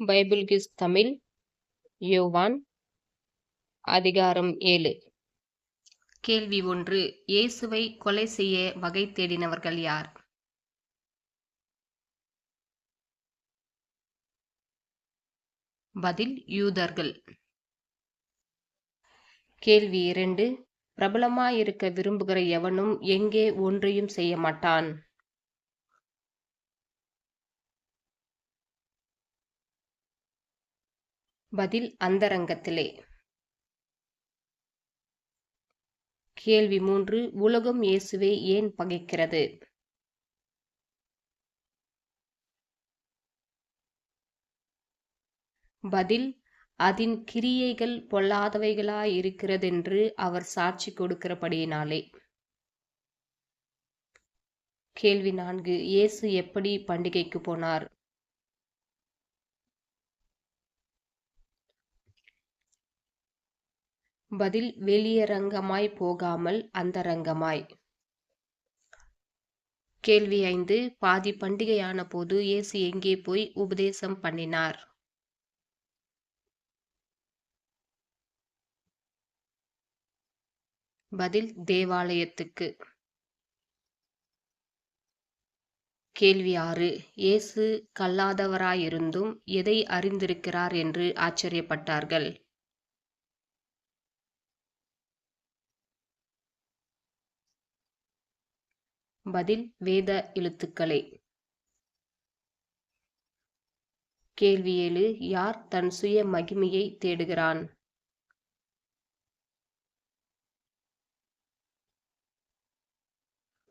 Bible kiss Tamil யோவான் அதிகாரம் ஏழு. கேள்வி ஒன்று இயேசுவை கொலை செய்ய வகை தேடினவர்கள் யார்? பதில் யூதர்கள். கேள்வி இரண்டு பிரபலமாயிருக்க விரும்புகிற எவனும் எங்கே ஒன்றையும் செய்ய மாட்டான்? பதில் அந்தரங்கத்திலே. கேள்வி மூன்று உலகம் இயேசுவை ஏன் பகைக்கிறது? பதில் அதன் கிரியைகள் பொல்லாதவைகளாயிருக்கிறதென்று அவர் சாட்சி கொடுக்கிறபடியினாலே. கேள்வி நான்கு இயேசு எப்படி பண்டிகைக்கு போனார்? பதில் வெளியரங்கமாய் போகாமல் அந்தரங்கமாய். கேள்வி ஐந்து பாதி பண்டிகையான போது இயேசு எங்கே போய் உபதேசம் பண்ணினார்? பதில் தேவாலயத்துக்கு. கேள்வி ஆறு இயேசு கல்லாதவராயிருந்தும் எதை அறிந்திருக்கிறார் என்று ஆச்சரியப்பட்டார்கள்? பதில் வேத எழுத்துக்களே. கேள்வி ஏழு யார் தன் சுய மகிமையை தேடுகிறான்?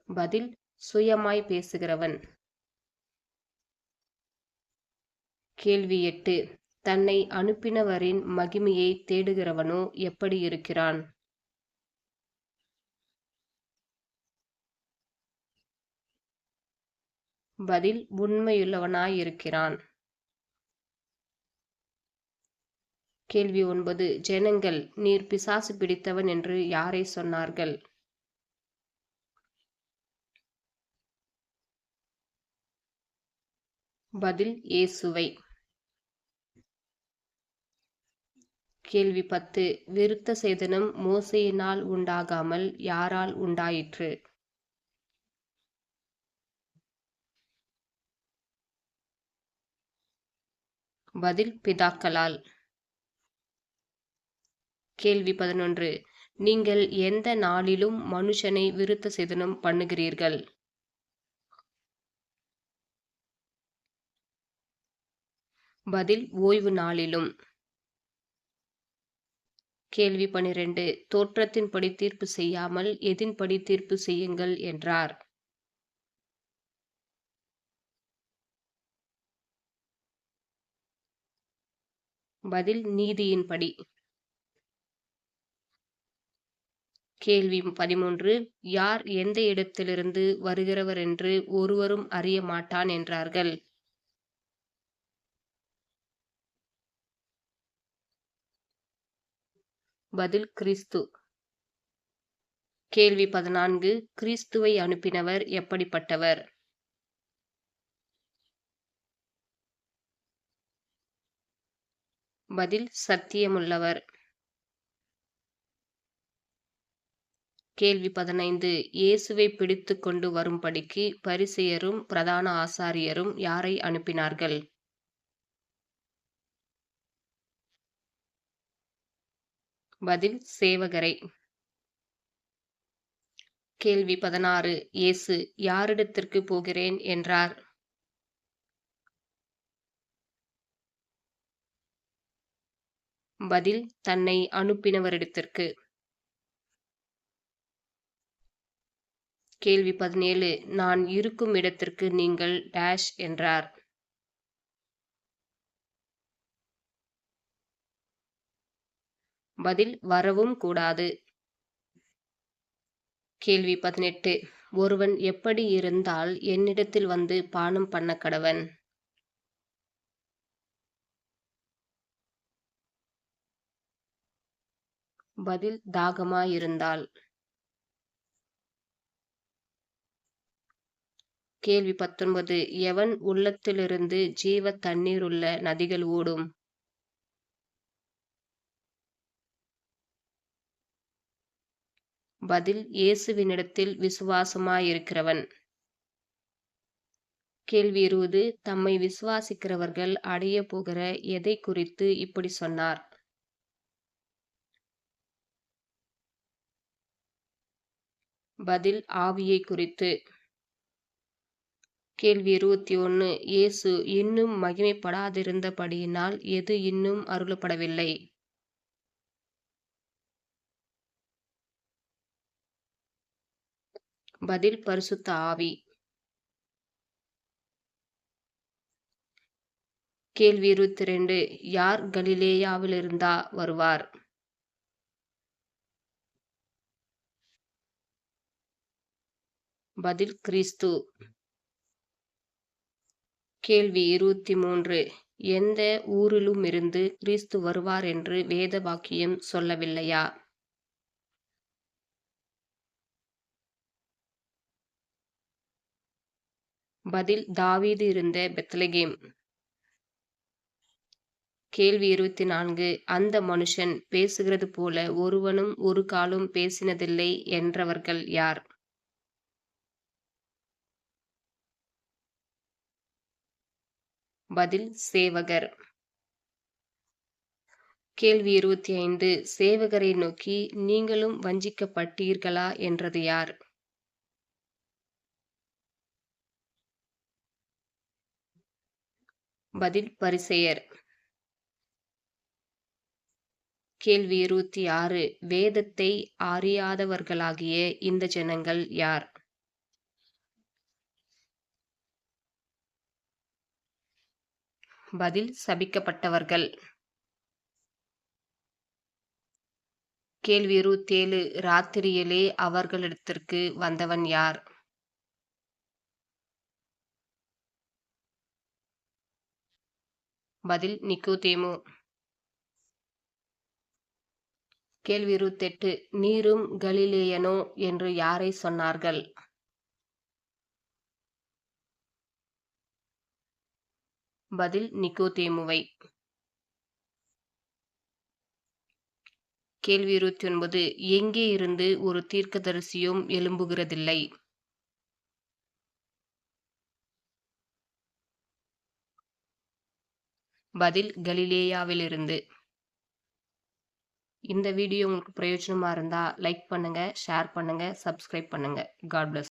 பதில் சுயமாய் பேசுகிறவன். கேள்வி எட்டு தன்னை அனுப்பினவரின் மகிமையை தேடுகிறவனோ எப்படி இருக்கிறான்? பதில் உண்மையுள்ளவனாயிருக்கிறான் கேள்வி ஒன்பது. ஜனங்கள் நீர் பிசாசு பிடித்தவன் என்று யாரை சொன்னார்கள்? பதில் இயேசுவை. கேள்வி பத்து. விருத்த சேதனம் மோசையினால் உண்டாகாமல் யாரால் உண்டாயிற்று? பதில் பிதாக்களால். கேள்வி பதினொன்று. நீங்கள் எந்த நாளிலும் மனுஷனை விருத்த சேதனம் பண்ணுகிறீர்கள்? பதில் ஓய்வு நாளிலும். கேள்வி பனிரெண்டு. தோற்றத்தின்படி தீர்ப்பு செய்யாமல் எதின்படி தீர்ப்பு செய்யுங்கள் என்றார். பதில் நீதியின்படி. கேள்வி பதிமூன்று. யார் எந்த இடத்திலிருந்து வருகிறவர் என்று ஒருவரும் அறிய மாட்டான் என்றார்கள். பதில் கிறிஸ்து. கேள்வி பதினான்கு. கிறிஸ்துவை அனுப்பினவர் எப்படிப்பட்டவர்? பதில் சத்தியமுள்ளவர். கேள்வி பதினைந்து. இயேசுவை பிடித்து கொண்டு வரும்படிக்கு பரிசெயரும் பிரதான ஆசாரியரும் யாரை அனுப்பினார்கள்? பதில் சேவகரை. கேள்வி பதினாறு. இயேசு யாரிடத்திற்கு போகிறேன்? என்றார். பதில் தன்னை அனுப்பினவரிடத்திற்கு. கேள்வி பதினேழு. நான் இருக்கும் இடத்திற்கு நீங்கள் டேஷ் என்றார். பதில் வரவும் கூடாது. கேள்வி பதினெட்டு. ஒருவன் எப்படி இருந்தால் என்னிடத்தில் வந்து பானம் பண்ண கடவன்? பதில் தாகமாயிருந்தால் கேள்வி பத்தொன்பது. எவன் உள்ளத்திலிருந்து ஜீவ தண்ணீருள்ள நதிகள் ஓடும்? பதில் இயேசுவினிடத்தில் விசுவாசமாயிருக்கிறவன். கேள்வி இருபது. தம்மை விசுவாசிக்கிறவர்கள் அடைய போகிற எதை குறித்து இப்படி சொன்னார்? பதில் ஆவியை குறித்து. கேள்வி இருபத்தி ஒன்று இயேசு இன்னும் மகிமைப்படாதிருந்தபடியினால் எது இன்னும் அருளப்படவில்லை? பதில் பரிசுத்த ஆவி. கேள்வி இருபத்தி ரெண்டு யார் கலிலேயாவிலிருந்தா வருவார்? பதில் கிறிஸ்து. கேள்வி இருபத்தி மூன்று எந்த ஊரிலுமிருந்து கிறிஸ்து வருவார் என்று வேத வாக்கியம் சொல்லவில்லையா? பதில் தாவீது இருந்த பெத்லகேம். கேள்வி இருபத்தி நான்கு அந்த மனுஷன் பேசுகிறது போல ஒருவனும் ஒரு காலும் பேசினதில்லை என்றவர்கள் யார்? பதில் சேவகர். கேள்வி இருபத்தி ஐந்து. சேவகரை நோக்கி நீங்களும் வஞ்சிக்கப்பட்டீர்களா என்றது யார்? பதில் பரிசெயர். கேள்வி இருபத்தி ஆறு. வேதத்தை அறியாதவர்களாகிய இந்த ஜனங்கள் யார்? பதில் சபிக்கப்பட்டவர்கள். கேள்வி இருபத்தேழு ராத்திரியிலே அவர்களிடத்திற்கு வந்தவன் யார்? பதில் நிக்கோதேமு. கேள்வி இருபத்தெட்டு நீரும் கலிலேயனோ என்று யாரை சொன்னார்கள்? பதில் நிக்கோதேமுவை. கேள்வி இருபத்தி ஒன்பது எங்கே இருந்து ஒரு தீர்க்கதரிசியும் எழும்புகிறதில்லை? பதில் கலிலேயாவிலிருந்து. இந்த வீடியோ உங்களுக்கு பிரயோஜனமா இருந்தா லைக் பண்ணுங்க ஷேர் பண்ணுங்க சப்ஸ்கிரைப் பண்ணுங்க. God plus